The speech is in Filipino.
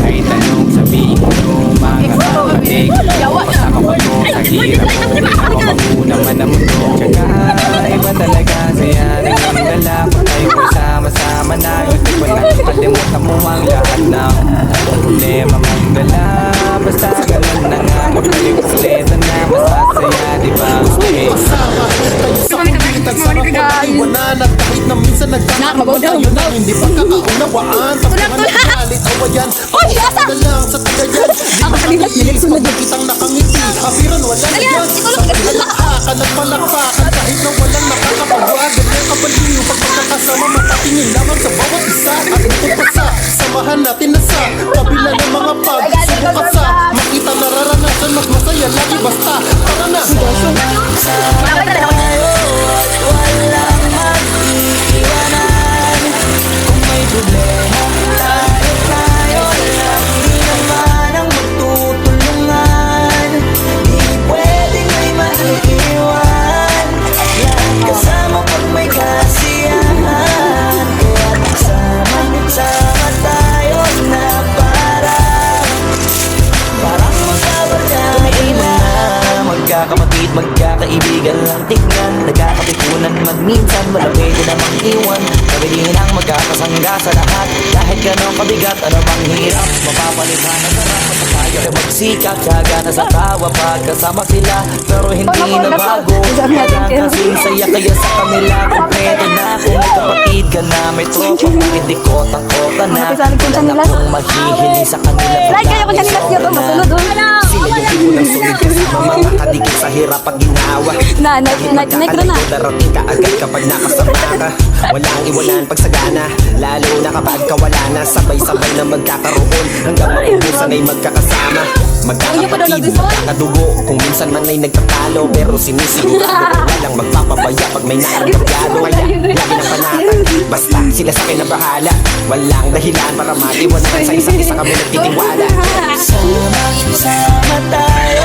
ay tanong sabihin nyo mga kapatid Basta kapatid, ang hirap ko, ikaw ang una man ang mundo Tsaka Iwanan at kahit na minsan nagkakaroon tayo na hindi pagkakaunawaan Tapuhan at galit awayan Pagkakita na lang sa tagayan Di makatiis pag kitang nakangiti Apiran wala na yan. Palakpakan at palakpakan kahit na walang nakakapagawa Ganyan kabaliw pag magkakasama Matatingin lamang sa bawat isa. At ikot pa sa samahan natin na sa Kabila ng mga pagsubok magkakaibigan lang tignan Nagkakapikunan man minsan Wala pwede namang iwan Kabilin ang magkakasangga sa lahat. Kahit gano'ng kabigat, ano bang hirap. Mapapalitan na sarap Basta tayo ay magsikap Tiyaga na sa tawa Pagkasama sila. Pero hindi na bago. Kailangan kasing saya Kaya sa kanila Kompleto na. Kung may kapatid ka na May tropa Hindi ko takota na. Wala na kong mahihili sa kanila. Like kayo kung kanila. Siya ba masunod sila yung tipo ng sulit kasama Mga kadikit sa hirap pag Na, na, na, negro na. Darating ka agad kapag nakasama ka. Walang iwanan pag sagana Lalo na kapag kawala na. Sabay-sabay na magkakaroon Hanggang maubusan ay magkakasama. Magkakapatid, magkakadugo. Kung minsan man ay nagtatalo Pero sinisigurado Walang magpapabaya pag may naiintabyado Kaya lagi na panatag Basta sila sa akin na bahala. Walang dahilan para matiwanan Sa isa't isa kami nagtitiwala. Sama tayo